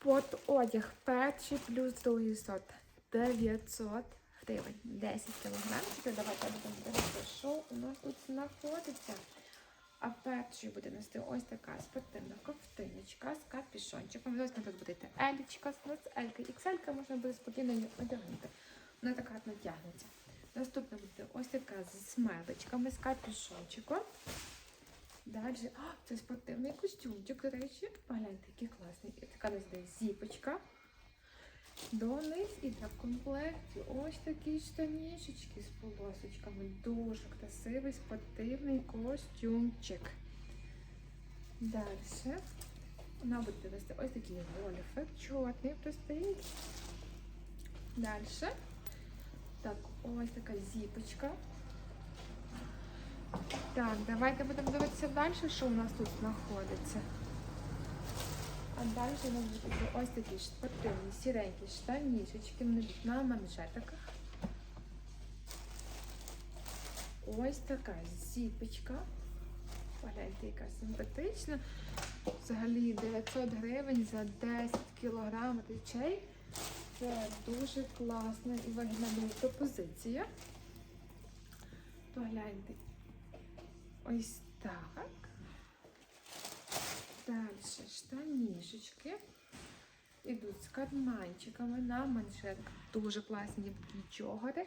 Спорт-одяг перший плюс другий сорт 900 гривень. 10 кілограмів. Давайте будемо дивитися, що у нас тут знаходиться. А першою буде нести ось така спортивна ковтиночка з капішончиком. Ось тут буде елічка, елька, ікселька можна буде спокійно її одягнути. Вона така натягнеться. Наступна буде ось така з смелечками, з капюшончиком. Далі, а, це спортивний костюмчик, до речі. Погляньте, який класний. Така ось йде зіпочка. Дониз і для в комплекті ось такі штанішечки з полосочками. Дуже красивий спортивний костюмчик. Далі. Вона буде вести ось такий гольфик, чорний простий. Далі. Так, ось така зіпочка. Так, давайте будемо дивитися далі, що у нас тут знаходиться. А далі у нас будуть ось такі спортивні сіренькі штанішечки на манжетиках. Ось така зіпочка. Погляньте, яка симпатична. Взагалі 900 гривень за 10 кілограм речей. Це дуже класна і вигідна пропозиція. Погляньте. Ось так. Далі штанішечки. Ідуть з карманчиками на манжетках. Дуже класні джогери.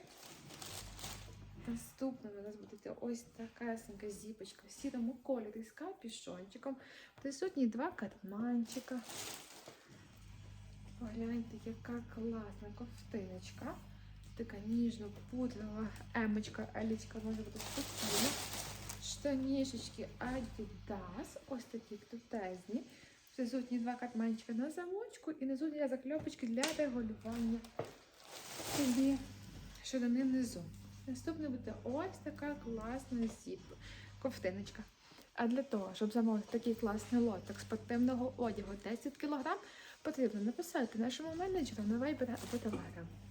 Наступним у нас буде ось такесенька зіпочка в сірому кольорі з капішончиком. Присутні два карманчика. Погляньте, яка класна ковтиночка. Така ніжно-пудрова емочка, елічка може бути спокійно. Штанішечки Adidas, ось такі крутезні. Присутні два карманчика на замочку і внизу для закльопочки для регулювання собі ширини внизу. Наступне буде ось така класна зіп, ковтиночка. А для того, щоб замовити такий класний лоток спортивного одягу 10 кг, потрібно написати нашому менеджеру на Viber або Telegram.